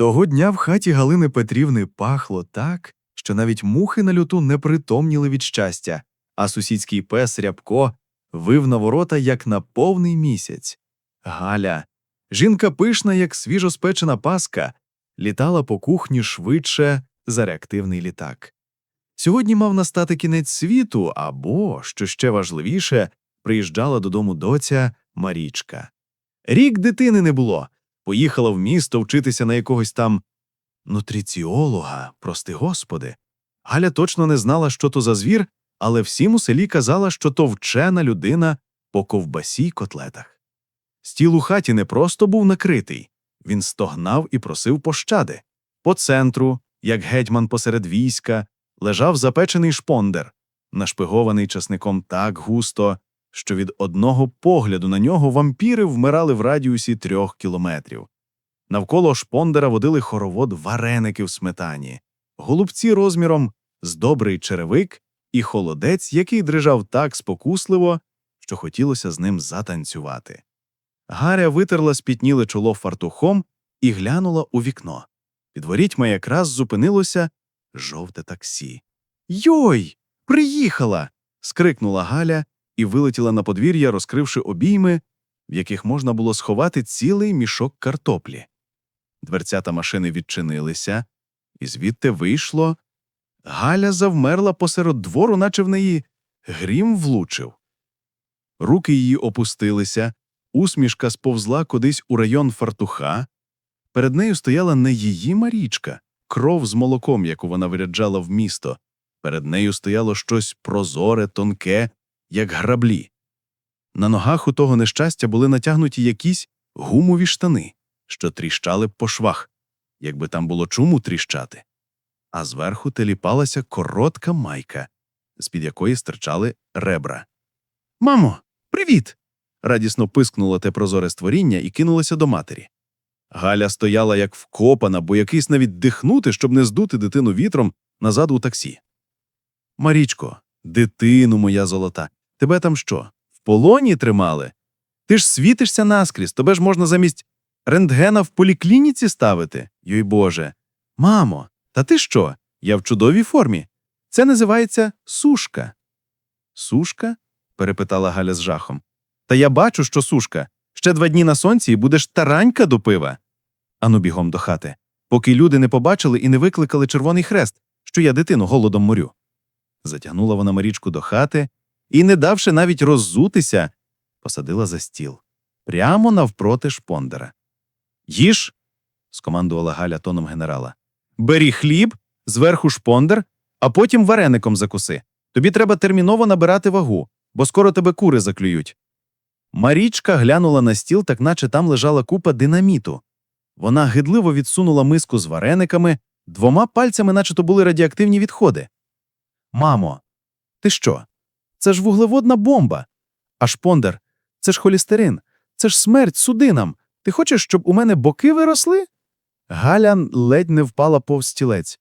Того дня в хаті Галини Петрівни пахло так, що навіть мухи на люту не притомніли від щастя, а сусідський пес Рябко вив на ворота, як на повний місяць. Галя, жінка пишна, як свіжоспечена паска, літала по кухні швидше за реактивний літак. Сьогодні мав настати кінець світу, або, що ще важливіше, приїжджала додому доця Марічка. Рік дитини не було. Поїхала в місто вчитися на якогось там нутриціолога, прости господи. Галя точно не знала, що то за звір, але всім у селі казала, що то вчена людина по ковбасі й котлетах. Стіл у хаті не просто був накритий, він стогнав і просив пощади. По центру, як гетьман посеред війська, лежав запечений шпондер, нашпигований часником так густо, що від одного погляду на нього вампіри вмирали в радіусі трьох кілометрів. Навколо шпондера водили хоровод вареники в сметані, голубці розміром з добрий черевик і холодець, який дрижав так спокусливо, що хотілося з ним затанцювати. Гаря витерла спітніле чоло фартухом і глянула у вікно. Під ворітьма якраз зупинилося жовте таксі. Йой! Приїхала. скрикнула Галя і вилетіла на подвір'я, розкривши обійми, в яких можна було сховати цілий мішок картоплі. Дверцята машини відчинилися, і звідти вийшло. Галя завмерла посеред двору, наче в неї грім влучив. Руки її опустилися, усмішка сповзла кудись у район фартуха. Перед нею стояла не її Марічка, кров з молоком, яку вона виряджала в місто. Перед нею стояло щось прозоре, тонке, як граблі. На ногах у того нещастя були натягнуті якісь гумові штани, що тріщали б по швах, якби там було чому тріщати. А зверху теліпалася коротка майка, з-під якої стирчали ребра. Мамо, привіт! радісно пискнуло те прозоре створіння і кинулося до матері. Галя стояла як вкопана, бо якийсь навіть дихнути, щоб не здути дитину вітром назад у таксі. Марічко, дитину моя золота, тебе там що? В полоні тримали? Ти ж світишся наскрізь, тебе ж можна замість рентгена в поліклініці ставити, йой Боже. Мамо, та ти що? Я в чудовій формі. Це називається сушка. Сушка? перепитала Галя з жахом. Та я бачу, що сушка. Ще два дні на сонці і будеш таранька до пива. Ану бігом до хати, поки люди не побачили і не викликали Червоний хрест, що я дитину голодом морю. Затягнула вона Марічку до хати і, не давши навіть роззутися, посадила за стіл прямо навпроти шпондера. Їж, скомандувала Галя тоном генерала. Бері хліб, зверху шпондер, а потім вареником закуси. Тобі треба терміново набирати вагу, бо скоро тебе кури заклюють. Марічка глянула на стіл, так наче там лежала купа динаміту. Вона гидливо відсунула миску з варениками, двома пальцями, наче то були радіоактивні відходи. Мамо, ти що? Це ж вуглеводна бомба. А шпондер, це ж холістерин, це ж смерть судинам. Ти хочеш, щоб у мене боки виросли? Галя ледь не впала повз стілець.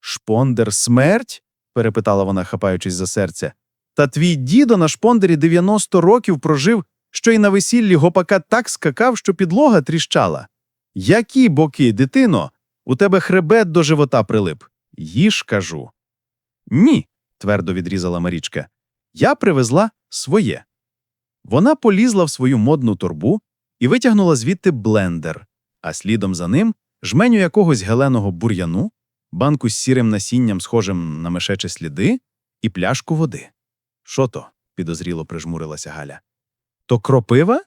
Шпондер смерть? перепитала вона, хапаючись за серце. Та твій дідо на шпондері 90 років прожив, що й на весіллі гопака так скакав, що підлога тріщала. Які боки, дитино? У тебе хребет до живота прилип. Їж, кажу. Ні, твердо відрізала Марічка. Я привезла своє. Вона полізла в свою модну торбу і витягнула звідти блендер, а слідом за ним жменю якогось геленого бур'яну, банку з сірим насінням, схожим на мешечі сліди, і пляшку води. Що то? підозріло прижмурилася Галя. То кропива?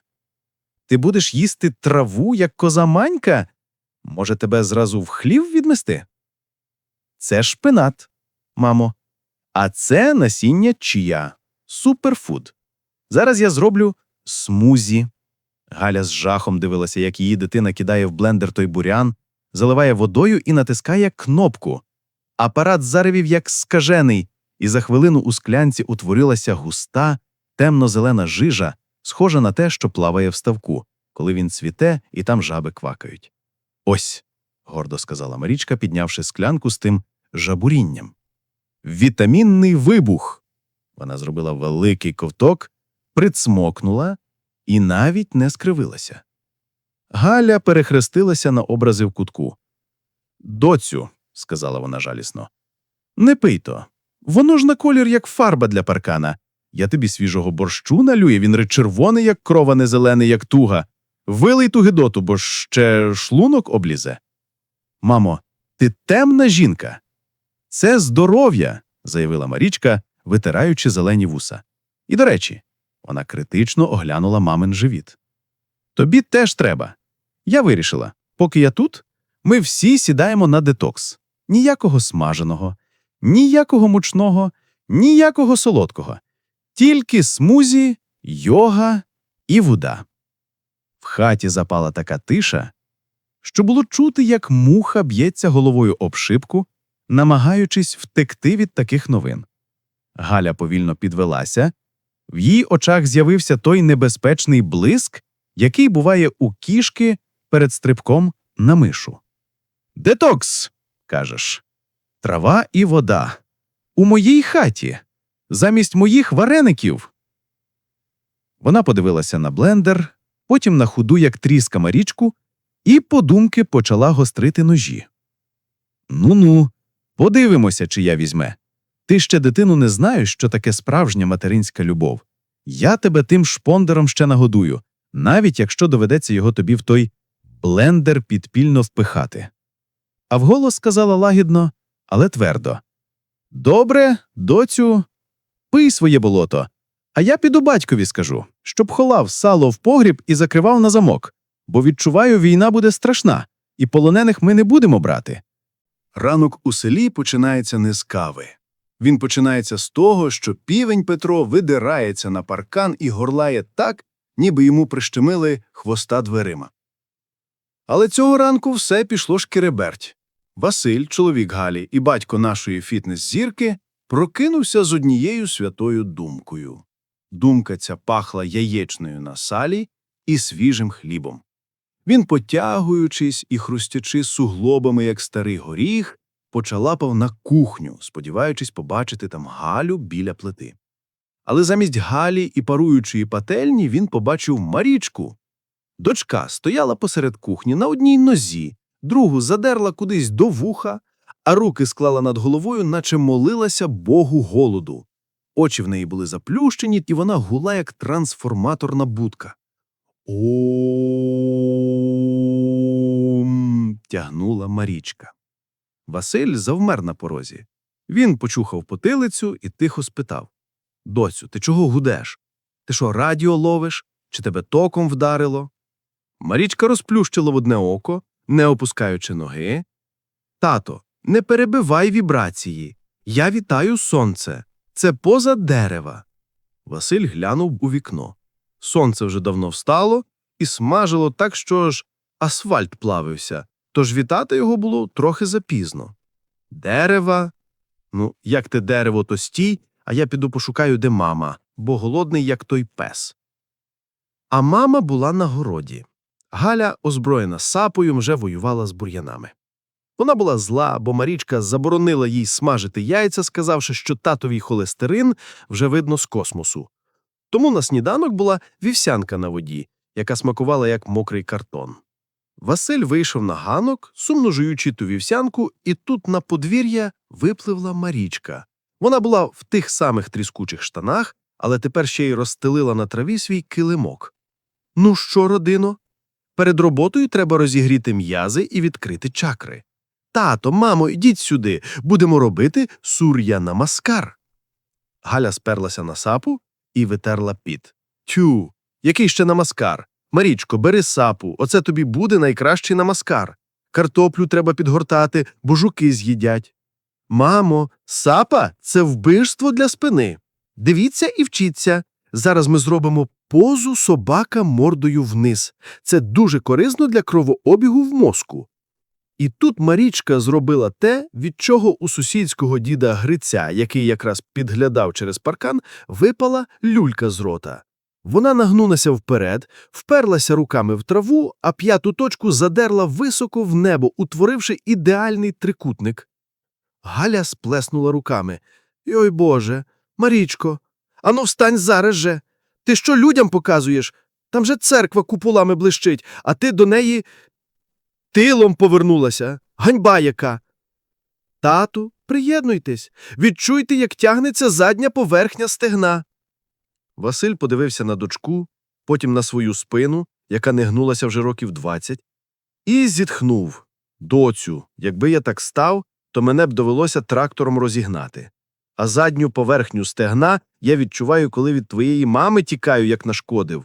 Ти будеш їсти траву, як козаманька? Може, тебе зразу в хлів відмести? Це шпинат, мамо. А це насіння чия, суперфуд. Зараз я зроблю смузі. Галя з жахом дивилася, як її дитина кидає в блендер той бурян, заливає водою і натискає кнопку. Апарат заревів як скажений, і за хвилину у склянці утворилася густа, темно-зелена жижа, схожа на те, що плаває в ставку, коли він цвіте і там жаби квакають. Ось, гордо сказала Марічка, піднявши склянку з тим жабурінням. Вітамінний вибух. Вона зробила великий ковток, прицмокнула і навіть не скривилася. Галя перехрестилася на образи в кутку. Доцю, сказала вона жалісно. Не пий то. Воно ж на колір, як фарба для паркана. Я тобі свіжого борщу налюю, він ре червоний, як крова, не зелений, як туга. Вилий ту гидоту, бо ще шлунок облізе. Мамо, ти темна жінка. Це здоров'я, заявила Марічка, витираючи зелені вуса. І, до речі, вона критично оглянула мамин живіт. Тобі теж треба. Я вирішила, поки я тут, ми всі сідаємо на детокс. Ніякого смаженого, ніякого мучного, ніякого солодкого. Тільки смузі, йога і вода. В хаті запала така тиша, що було чути, як муха б'ється головою об шибку, намагаючись втекти від таких новин. Галя повільно підвелася, в її очах з'явився той небезпечний блиск, який буває у кішки перед стрибком на мишу. Детокс, кажеш, трава і вода. У моїй хаті, замість моїх вареників. Вона подивилася на блендер, потім на худу, як тріска Марічку, і подумки почала гострити ножі. Ну ну, подивимося, чи я візьме. Ти ще дитину не знаєш, що таке справжня материнська любов. Я тебе тим шпондером ще нагодую, навіть якщо доведеться його тобі в той блендер підпільно впихати. А вголос сказала лагідно, але твердо. Добре, доцю, пий своє болото, а я піду батькові скажу, щоб холав сало в погріб і закривав на замок, бо відчуваю, війна буде страшна, і полонених ми не будемо брати. Ранок у селі починається не з кави. Він починається з того, що півень Петро видирається на паркан і горлає так, ніби йому прищемили хвоста дверима. Але цього ранку все пішло шкереберть. Василь, чоловік Галі і батько нашої фітнес-зірки, прокинувся з однією святою думкою. Думка ця пахла яєчною на салі і свіжим хлібом. Він, потягуючись і хрустячи суглобами, як старий горіх, почалапав на кухню, сподіваючись побачити там Галю біля плити. Але замість Галі і паруючої пательні він побачив Марічку. Дочка стояла посеред кухні на одній нозі, другу задерла кудись до вуха, а руки склала над головою, наче молилася Богу голоду. Очі в неї були заплющені, і вона гула, як трансформаторна будка. Ом. тягнула Марічка. Василь завмер на порозі. Він почухав потилицю і тихо спитав: Доцю, ти чого гудеш? Ти що, радіо ловиш? Чи тебе током вдарило? Марічка розплющила в одне око, не опускаючи ноги. Тато, не перебивай вібрації. Я вітаю сонце. Це поза дерева. Василь глянув у вікно. Сонце вже давно встало і смажило так, що ж асфальт плавився, тож вітати його було трохи запізно. Дерева. Ну, як те дерево, то стій, а я піду пошукаю, де мама, бо голодний, як той пес. А мама була на городі. Галя, озброєна сапою, вже воювала з бур'янами. Вона була зла, бо Марічка заборонила їй смажити яйця, сказавши, що татовий холестерин вже видно з космосу. Тому на сніданок була вівсянка на воді, яка смакувала як мокрий картон. Василь вийшов на ганок, сумно жуючи ту вівсянку, і тут на подвір'я випливла Марічка. Вона була в тих самих тріскучих штанах, але тепер ще й розстелила на траві свій килимок. Ну що, родино? Перед роботою треба розігріти м'язи і відкрити чакри. Тато, мамо, ідіть сюди, будемо робити сур'я намаскар. Галя сперлася на сапу і витерла піт. Тю, який ще намаскар? Марічко, бери сапу, оце тобі буде найкращий намаскар. Картоплю треба підгортати, бо жуки з'їдять. Мамо, сапа це вбивство для спини. Дивіться і вчіться. Зараз ми зробимо позу собака мордою вниз. Це дуже корисно для кровообігу в мозку. І тут Марічка зробила те, від чого у сусідського діда Гриця, який якраз підглядав через паркан, випала люлька з рота. Вона нагнулася вперед, вперлася руками в траву, а п'яту точку задерла високо в небо, утворивши ідеальний трикутник. Галя сплеснула руками. Йой Боже, Марічко, ану встань зараз же. Ти що людям показуєш? Там же церква куполами блищить, а ти до неї тилом повернулася. Ганьба яка! Тату, приєднуйтесь, відчуйте, як тягнеться задня поверхня стегна. Василь подивився на дочку, потім на свою спину, яка не гнулася вже років двадцять, і зітхнув. Доцю, якби я так став, то мене б довелося трактором розігнати. А задню поверхню стегна я відчуваю, коли від твоєї мами тікаю, як нашкодив.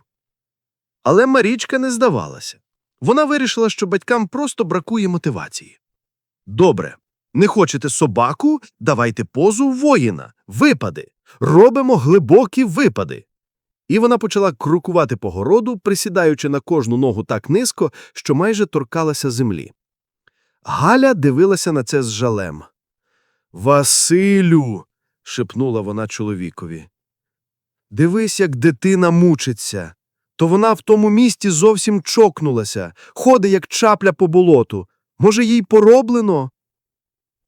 Але Марічка не здавалася. Вона вирішила, що батькам просто бракує мотивації. Добре, не хочете собаку? Давайте позу воїна, випади. Робимо глибокі випади. І вона почала крокувати по городу, присідаючи на кожну ногу так низько, що майже торкалася землі. Галя дивилася на це з жалем. Василю. шепнула вона чоловікові. Дивись, як дитина мучиться. То вона в тому місті зовсім чокнулася, ходить, як чапля по болоту. Може, їй пороблено?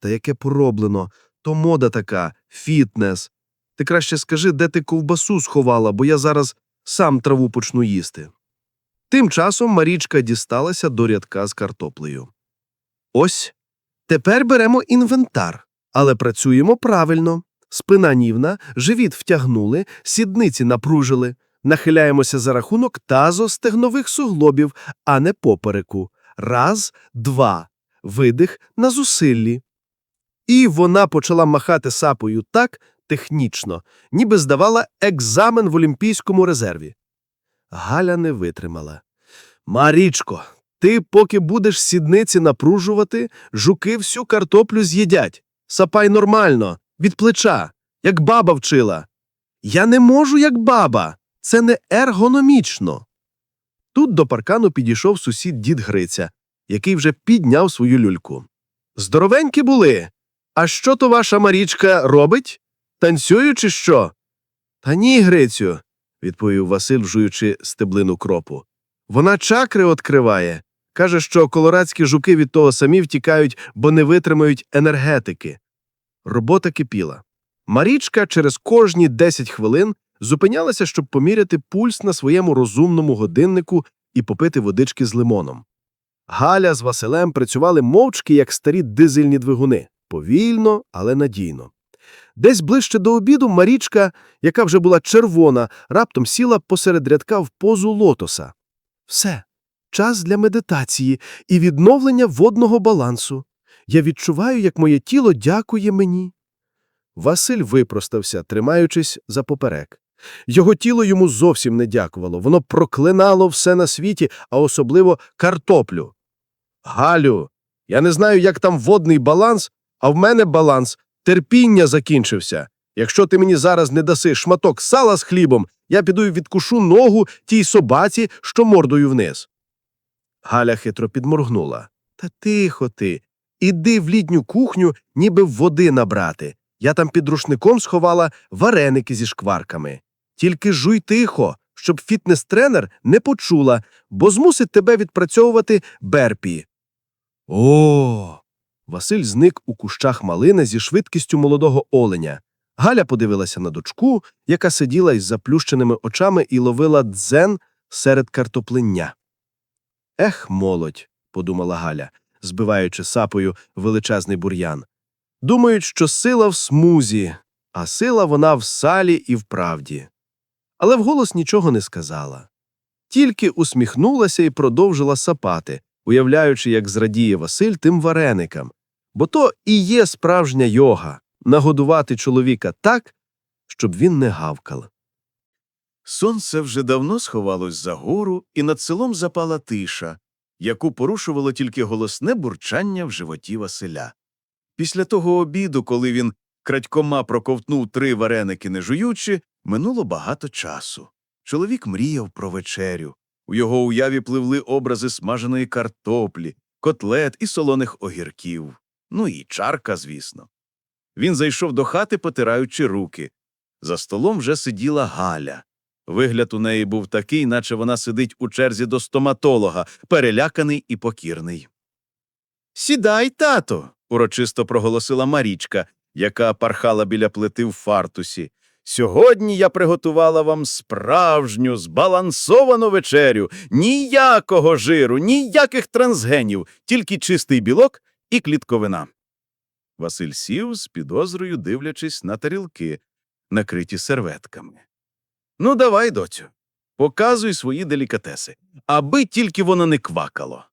Та яке пороблено? То мода така, фітнес. Ти краще скажи, де ти ковбасу сховала, бо я зараз сам траву почну їсти. Тим часом Марічка дісталася до рядка з картоплею. Ось, тепер беремо інвентар, але працюємо правильно. Спина нівна, живіт втягнули, сідниці напружили. Нахиляємося за рахунок тазостегнових суглобів, а не попереку. Раз, два. Видих на зусиллі. І вона почала махати сапою так технічно, ніби здавала екзамен в Олімпійському резерві. Галя не витримала. Марічко, ти, поки будеш сідниці напружувати, жуки всю картоплю з'їдять. Сапай нормально, від плеча, як баба вчила. Я не можу, як баба. Це не ергономічно. Тут до паркану підійшов сусід дід Гриця, який вже підняв свою люльку. Здоровенькі були. А що то ваша Марічка робить? Танцює чи що? Та ні, Грицю, відповів Василь, жуючи стеблину кропу. Вона чакри відкриває. Каже, що колорадські жуки від того самі втікають, бо не витримають енергетики. Робота кипіла. Марічка через кожні 10 хвилин зупинялася, щоб поміряти пульс на своєму розумному годиннику і попити водички з лимоном. Галя з Василем працювали мовчки, як старі дизельні двигуни, повільно, але надійно. Десь ближче до обіду Марічка, яка вже була червона, раптом сіла посеред рядка в позу лотоса. Все, час для медитації і відновлення водного балансу. Я відчуваю, як моє тіло дякує мені. Василь випростався, тримаючись за поперек. Його тіло йому зовсім не дякувало, воно проклинало все на світі, а особливо картоплю. Галю, я не знаю, як там водний баланс, а в мене баланс терпіння закінчився. Якщо ти мені зараз не даси шматок сала з хлібом, я піду і відкушу ногу тій собаці, що мордою вниз. Галя хитро підморгнула. Та тихо ти. Іди в літню кухню, ніби води набрати. Я там під рушником сховала вареники зі шкварками. Тільки жуй тихо, щоб фітнес-тренер не почула, бо змусить тебе відпрацьовувати берпі. О. Василь зник у кущах малини зі швидкістю молодого оленя. Галя подивилася на дочку, яка сиділа із заплющеними очами і ловила дзен серед картоплення. Ех, молодь, подумала Галя, збиваючи сапою величезний бур'ян. Думають, що сила в смузі, а сила вона в салі і в правді. Але вголос нічого не сказала. Тільки усміхнулася і продовжила сапати, уявляючи, як зрадіє Василь тим вареникам. Бо то і є справжня йога нагодувати чоловіка так, щоб він не гавкав. Сонце вже давно сховалось за гору, і над селом запала тиша, яку порушувало тільки голосне бурчання в животі Василя. Після того обіду, коли він крадькома проковтнув три вареники не жуючи, минуло багато часу. Чоловік мріяв про вечерю. У його уяві пливли образи смаженої картоплі, котлет і солоних огірків. Ну і чарка, звісно. Він зайшов до хати, потираючи руки. За столом вже сиділа Галя. Вигляд у неї був такий, наче вона сидить у черзі до стоматолога, переляканий і покірний. Сідай, тато, урочисто проголосила Марічка, яка пархала біля плити в фартусі. Сьогодні я приготувала вам справжню збалансовану вечерю. Ніякого жиру, ніяких трансгенів, тільки чистий білок і клітковина. Василь сів з підозрою, дивлячись на тарілки, накриті серветками. Ну, давай, доцю, показуй свої делікатеси, аби тільки воно не квакало.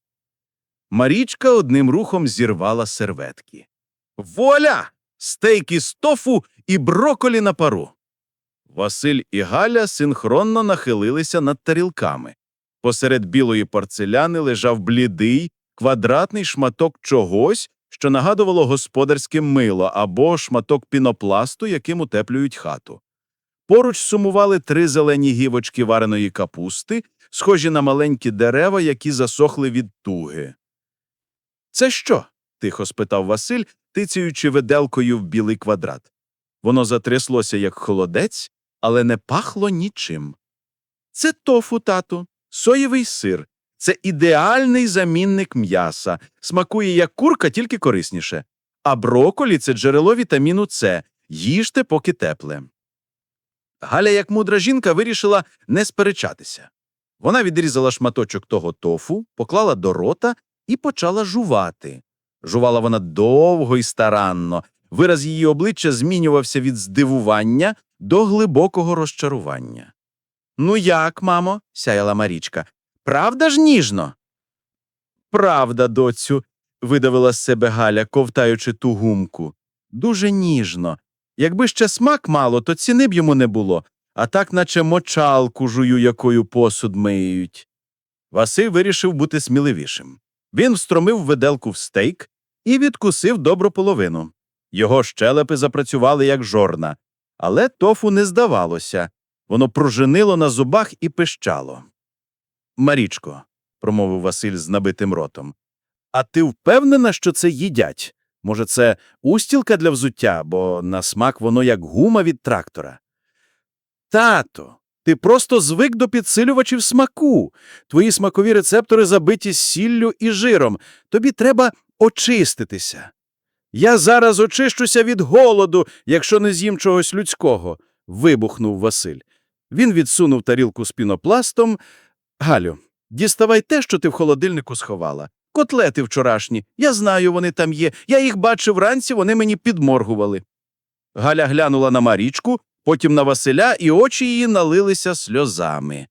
Марічка одним рухом зірвала серветки. Воля! Стейки з тофу і броколі на пару. Василь і Галя синхронно нахилилися над тарілками. Посеред білої порцеляни лежав блідий, квадратний шматок чогось, що нагадувало господарське мило або шматок пінопласту, яким утеплюють хату. Поруч сумували три зелені гівочки вареної капусти, схожі на маленькі дерева, які засохли від туги. Це що? тихо спитав Василь, тицяючи виделкою в білий квадрат. Воно затряслося, як холодець, але не пахло нічим. Це тофу, тату, соєвий сир. Це ідеальний замінник м'яса, смакує як курка, тільки корисніше. А броколі це джерело вітаміну С. Їжте, поки тепле. Галя, як мудра жінка, вирішила не сперечатися. Вона відрізала шматочок того тофу, поклала до рота і почала жувати. Жувала вона довго і старанно. Вираз її обличчя змінювався від здивування до глибокого розчарування. Ну як, мамо? сяяла Марічка. Правда ж ніжно? Правда, доцю, видавила з себе Галя, ковтаючи ту гумку. Дуже ніжно. Якби ще смак мало, то ціни б йому не було, а так, наче мочалку жую, якою посуд миють. Василь вирішив бути сміливішим. Він встромив виделку в стейк і відкусив добру половину. Його щелепи запрацювали як жорна, але тофу не здавалося. Воно пружинило на зубах і пищало. Марічко, промовив Василь з набитим ротом. А ти впевнена, що це їдять? Може, це устілка для взуття, бо на смак воно як гума від трактора. Тато, ти просто звик до підсилювачів смаку. Твої смакові рецептори забиті сіллю і жиром. Тобі треба очиститися. Я зараз очищуся від голоду, якщо не з'їм чогось людського, вибухнув Василь. Він відсунув тарілку з пінопластом. Галю, діставай те, що ти в холодильнику сховала. Котлети вчорашні. Я знаю, вони там є. Я їх бачив вранці, вони мені підморгували. Галя глянула на Марічку, потім на Василя, і очі її налилися сльозами.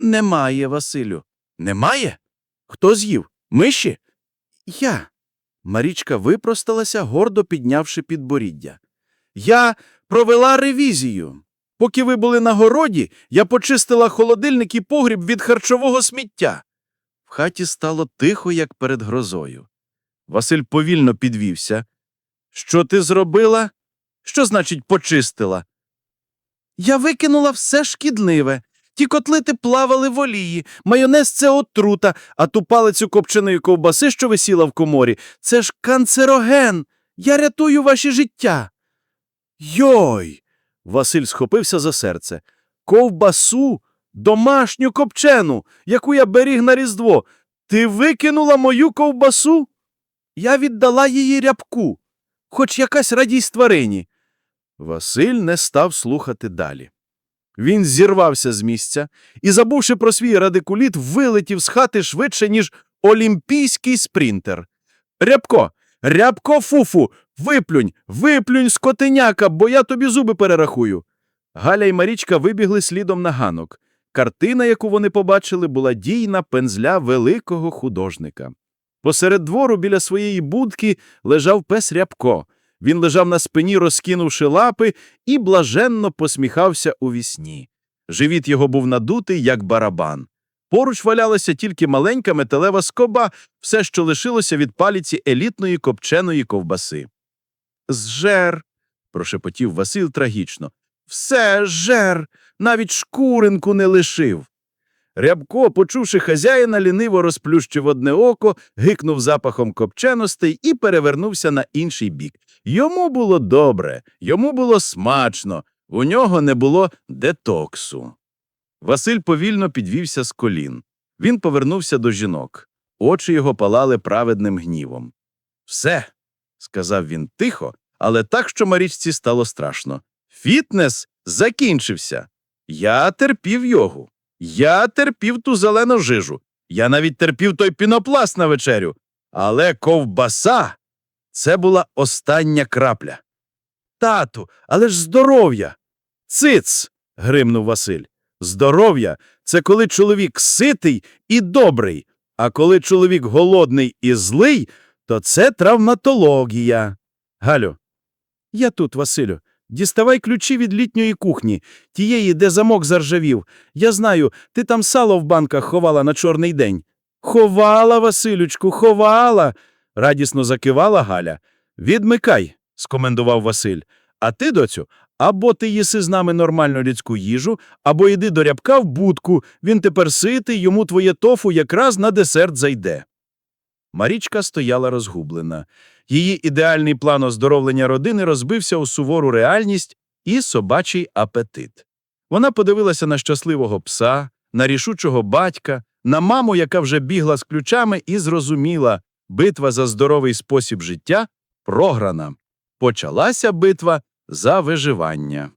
Немає, Василю. Немає? Хто з'їв? Миші? Я. Марічка випросталася, гордо піднявши підборіддя. Я провела ревізію. Поки ви були на городі, я почистила холодильник і погріб від харчового сміття. В хаті стало тихо, як перед грозою. Василь повільно підвівся. Що ти зробила? Що значить почистила? Я викинула все шкідливе. Ті котлети плавали в олії, майонез це отрута, а ту палицю копченої ковбаси, що висіла в коморі, це ж канцероген. Я рятую ваші життя. Йой. Василь схопився за серце. Ковбасу, домашню копчену, яку я беріг на Різдво. Ти викинула мою ковбасу? Я віддала її рябку, хоч якась радість тварині. Василь не став слухати далі. Він зірвався з місця і, забувши про свій радикуліт, вилетів з хати швидше, ніж олімпійський спринтер. Рябко, рябко фуфу, виплюнь, виплюнь, скотиняка, бо я тобі зуби перерахую. Галя і Марічка вибігли слідом на ганок. Картина, яку вони побачили, була дійна пензля великого художника. Посеред двору біля своєї будки лежав пес Рябко. Він лежав на спині, розкинувши лапи, і блаженно посміхався у вісні. Живіт його був надутий, як барабан. Поруч валялася тільки маленька металева скоба, все, що лишилося від паліці елітної копченої ковбаси. Зжер, прошепотів Василь трагічно. Все жер, навіть шкуринку не лишив. Рябко, почувши хазяїна, ліниво розплющив одне око, гикнув запахом копченостей і перевернувся на інший бік. Йому було добре, йому було смачно, у нього не було детоксу. Василь повільно підвівся з колін. Він повернувся до жінок. Очі його палали праведним гнівом. Все, сказав він тихо, але так, що Марічці стало страшно. Фітнес закінчився. Я терпів йогу. Я терпів ту зелену жижу. Я навіть терпів той пінопласт на вечерю. Але ковбаса це була остання крапля. Тату, але ж здоров'я. Циц. гримнув Василь. Здоров'я це коли чоловік ситий і добрий, а коли чоловік голодний і злий, то це травматологія. Галю, я тут, Василю. Діставай ключі від літньої кухні, тієї, де замок заржавів. Я знаю, ти там сало в банках ховала на чорний день. Ховала, Василючку, ховала. радісно закивала Галя. Відмикай, скомендував Василь. А ти, доцю, або ти їси з нами нормальну людську їжу, або йди до рябка в будку. Він тепер ситий, йому твоє тофу якраз на десерт зайде. Марічка стояла розгублена. Її ідеальний план оздоровлення родини розбився у сувору реальність і собачий апетит. Вона подивилася на щасливого пса, на рішучого батька, на маму, яка вже бігла з ключами, і зрозуміла – битва за здоровий спосіб життя програна. Почалася битва за виживання.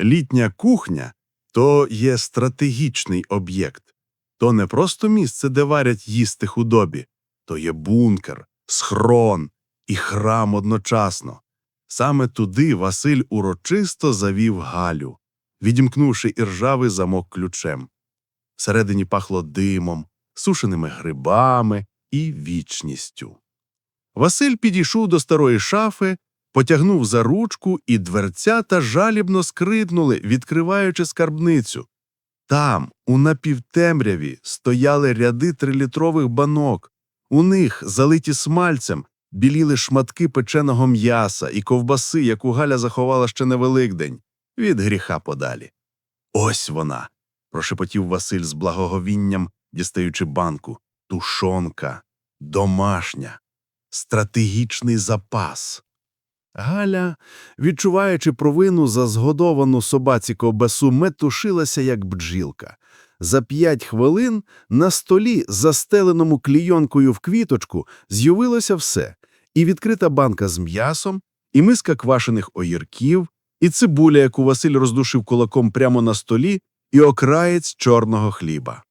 Літня кухня то є стратегічний об'єкт. То не просто місце, де варять їсти худобі, то є бункер, схрон і храм одночасно. Саме туди Василь урочисто завів Галю, відімкнувши іржавий замок ключем. Всередині пахло димом, сушеними грибами і вічністю. Василь підійшов до старої шафи, потягнув за ручку, і дверцята жалібно скрипнули, відкриваючи скарбницю. Там, у напівтемряві, стояли ряди трилітрових банок. У них, залиті смальцем, біліли шматки печеного м'яса і ковбаси, яку Галя заховала ще на Великдень, від гріха подалі. Ось вона, прошепотів Василь з благоговінням, дістаючи банку. Тушонка, домашня, стратегічний запас. Галя, відчуваючи провину за згодовану собаці ковбасу, метушилася, як бджілка. За п'ять хвилин на столі, застеленому клійонкою в квіточку, з'явилося все – і відкрита банка з м'ясом, і миска квашених огірків, і цибуля, яку Василь роздушив кулаком прямо на столі, і окраєць чорного хліба.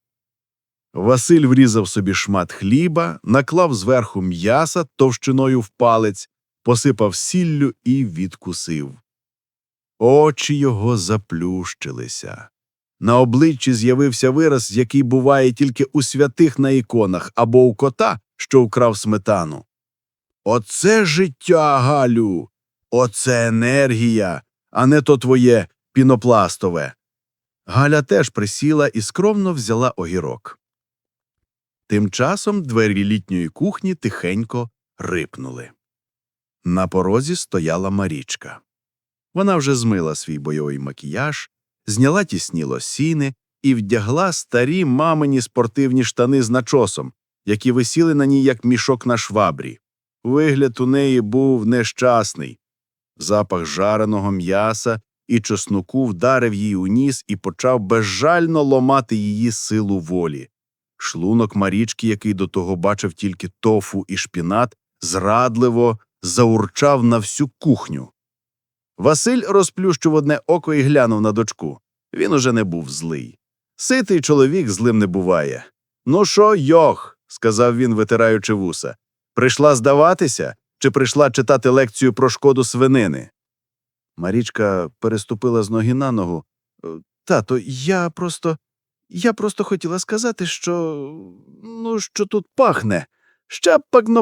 Василь врізав собі шмат хліба, наклав зверху м'яса товщиною в палець, посипав сіллю і відкусив. Очі його заплющилися. На обличчі з'явився вираз, який буває тільки у святих на іконах або у кота, що вкрав сметану. Оце життя, Галю! Оце енергія, а не то твоє пінопластове. Галя теж присіла і скромно взяла огірок. Тим часом двері літньої кухні тихенько рипнули. На порозі стояла Марічка. Вона вже змила свій бойовий макіяж, зняла тісні лосіни і вдягла старі мамині спортивні штани з начосом, які висіли на ній як мішок на швабрі. Вигляд у неї був нещасний. Запах жареного м'яса і чесноку вдарив їй у ніс і почав безжально ломати її силу волі. Шлунок Марічки, який до того бачив тільки тофу і шпінат, зрадливо заурчав на всю кухню. Василь розплющив одне око і глянув на дочку. Він уже не був злий. Ситий чоловік злим не буває. Ну що, йох, сказав він, витираючи вуса. Прийшла здаватися чи прийшла читати лекцію про шкоду свинини? Марічка переступила з ноги на ногу. «Е, Тато, я просто. Я просто хотіла сказати, що. ну, що тут пахне. Ще б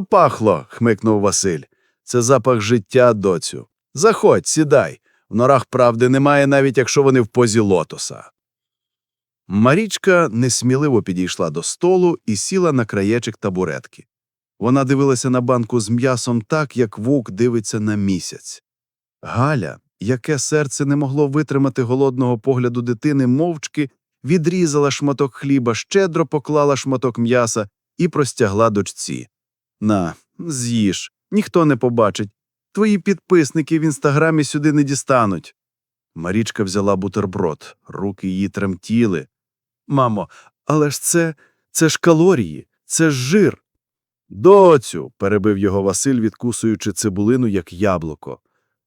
пахло, хмикнув Василь. Це запах життя, доцю. Заходь, сідай. В норах правди немає, навіть якщо вони в позі лотоса. Марічка несміливо підійшла до столу і сіла на краєчик табуретки. Вона дивилася на банку з м'ясом так, як вовк дивиться на місяць. Галя, яке серце не могло витримати голодного погляду дитини, мовчки відрізала шматок хліба, щедро поклала шматок м'яса і простягла дочці. На, з'їж, ніхто не побачить. Твої підписники в інстаграмі сюди не дістануть. Марічка взяла бутерброд, руки її тремтіли. Мамо, але ж це, це ж калорії, це ж жир. Доцю, перебив його Василь, відкусуючи цибулину, як яблуко.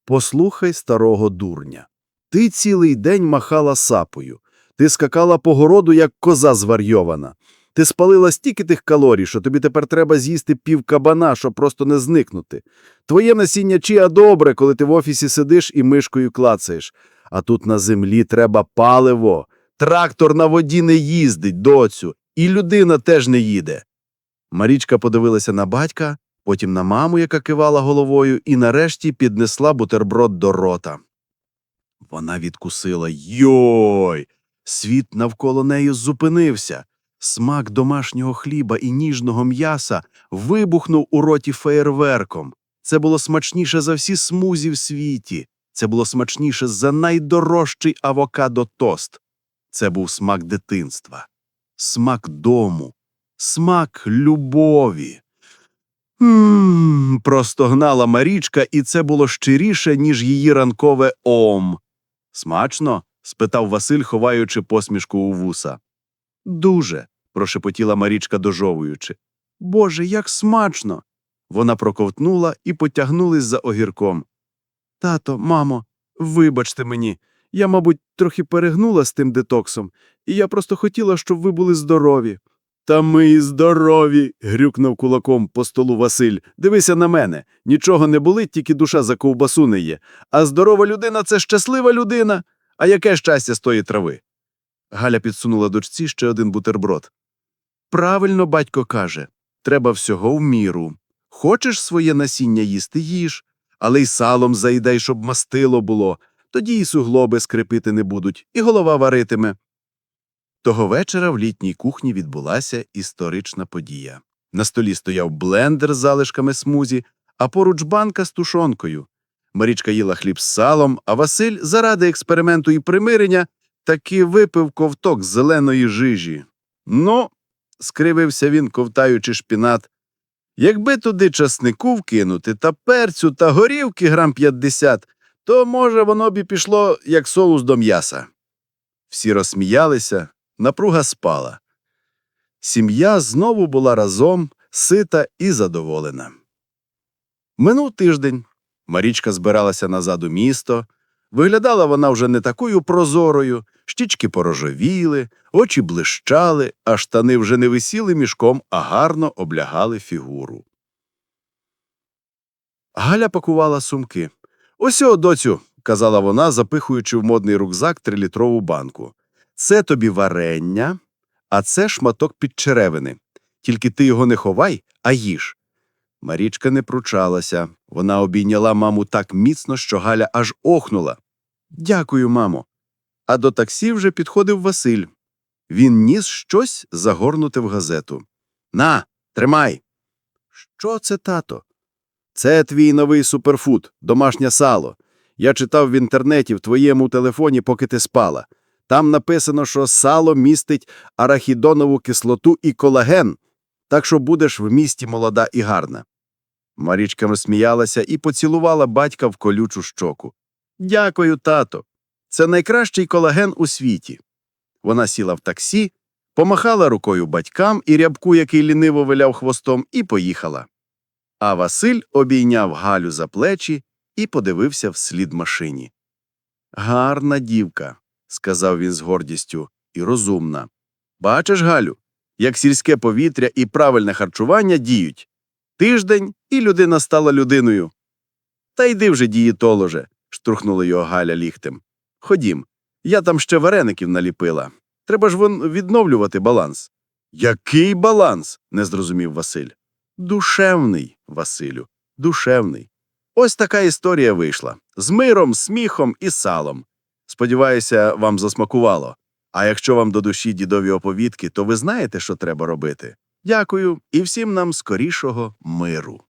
Послухай старого дурня. Ти цілий день махала сапою. Ти скакала по городу, як коза зварйована. Ти спалила стільки тих калорій, що тобі тепер треба з'їсти пів кабана, щоб просто не зникнути. Твоє насіння чия добре, коли ти в офісі сидиш і мишкою клацаєш. А тут на землі треба паливо. Трактор на воді не їздить, доцю, і людина теж не їде. Марічка подивилася на батька, потім на маму, яка кивала головою, і нарешті піднесла бутерброд до рота. Вона відкусила Йой! Світ навколо неї зупинився. Смак домашнього хліба і ніжного м'яса вибухнув у роті феєрверком. Це було смачніше за всі смузі в світі. Це було смачніше за найдорожчий авокадо тост. Це був смак дитинства, смак дому, смак любові. Мм, простогнала Марічка, і це було щиріше, ніж її ранкове ом. Смачно? спитав Василь, ховаючи посмішку у вуса. Дуже, прошепотіла Марічка, дожовуючи. Боже, як смачно. Вона проковтнула і потягнулись за огірком. Тато, мамо, вибачте мені. Я, мабуть, трохи перегнула з тим детоксом, і я просто хотіла, щоб ви були здорові. Та ми і здорові. грюкнув кулаком по столу Василь. Дивися на мене. Нічого не болить, тільки душа за ковбасу не є. А здорова людина це щаслива людина. А яке щастя з тої трави? Галя підсунула дочці ще один бутерброд. Правильно батько каже треба всього в міру. Хочеш своє насіння їсти їж, але й салом заїдай, щоб мастило було, тоді і суглоби скрипити не будуть, і голова варитиме. Того вечора в літній кухні відбулася історична подія. На столі стояв блендер з залишками смузі, а поруч банка з тушонкою. Марічка їла хліб з салом, а Василь, заради експерименту і примирення, таки випив ковток зеленої жижі. Ну, скривився він, ковтаючи шпінат. Якби туди часнику вкинути та перцю та горівки грам 50, то, може, воно б і пішло, як соус до м'яса. Всі розсміялися, напруга спала. Сім'я знову була разом, сита і задоволена. Минув тиждень. Марічка збиралася назад у місто. Виглядала вона вже не такою прозорою, щічки порожовіли, очі блищали, а штани вже не висіли мішком, а гарно облягали фігуру. Галя пакувала сумки. Ось о, доцю, казала вона, запихуючи в модний рюкзак трилітрову банку. Це тобі варення, а це шматок підчеревини. Тільки ти його не ховай, а їж. Марічка не пручалася. Вона обійняла маму так міцно, що Галя аж охнула. Дякую, мамо. А до таксі вже підходив Василь. Він ніс щось загорнуте в газету. На, тримай. Що це, тато? Це твій новий суперфуд, домашнє сало. Я читав в інтернеті в твоєму телефоні, поки ти спала. Там написано, що сало містить арахідонову кислоту і колаген, так що будеш в місті молода і гарна. Марічка розсміялася і поцілувала батька в колючу щоку. Дякую, тато. Це найкращий колаген у світі. Вона сіла в таксі, помахала рукою батькам і рябку, який ліниво виляв хвостом, і поїхала. А Василь обійняв Галю за плечі і подивився вслід машині. Гарна дівка, сказав він з гордістю, і розумна. Бачиш, Галю, як сільське повітря і правильне харчування діють. Тиждень, і людина стала людиною. Та йди вже, дієтоложе, штурхнула його Галя ліктем. Ходім, я там ще вареників наліпила. Треба ж вон відновлювати баланс. Який баланс? не зрозумів Василь. Душевний, Василю, душевний. Ось така історія вийшла з миром, сміхом і салом. Сподіваюся, вам засмакувало. А якщо вам до душі дідові оповідки, то ви знаєте, що треба робити. Дякую і всім нам скорішого миру.